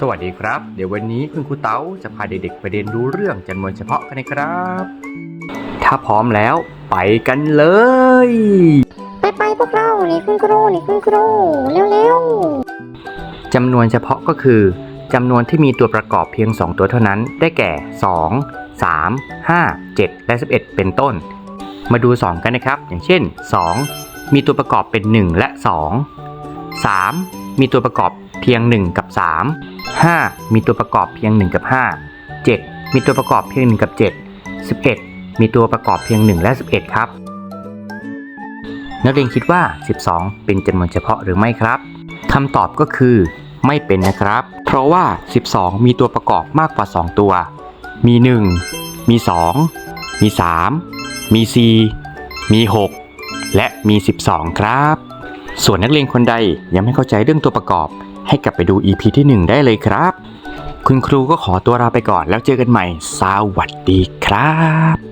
สวัสดีครับ เดี๋ยววันนี้คุณครูเต๋าจะพาเด็กๆไปเรียนรู้เรื่องจำนวนเฉพาะกันนะครับ ถ้าพร้อมแล้วไปกันเลย ไปไปพวกเรานี่คุณครูนี่คุณครูเร็วจำนวนเฉพาะก็คือจำนวนที่มีตัวประกอบเพียง 2 ตัวเท่านั้น ได้แก่ 2 3 5 7 และ 11 เป็นต้น มาดู 2 กันนะครับ อย่างเช่น 2 มีตัวประกอบเป็น 1 และ 2 3 มีตัวประกอบเพียง 1 กับ 3 5 มีตัวประกอบเพียง 1 กับ 5 7 มีตัวประกอบเพียง 1 กับ 7 11 มีตัวประกอบเพียง 1 และ 11 ครับ นักเรียนคิดว่า 12 เป็นจำนวนเฉพาะหรือไม่ครับคำตอบก็คือ ไม่เป็นนะครับ เพราะว่า 12 มีตัวประกอบมากกว่า 2 ตัว มี 1 มี 2 มี 3 มี 4 มี 6 และมี 12 ครับ ส่วนนักเรียนคนใดยังไม่เข้าใจเรื่องตัวประกอบ ให้กลับไปดู EP ที่ 1 ได้เลยครับ คุณครูก็ขอตัวลาไปก่อนแล้วเจอกันใหม่ สวัสดีครับ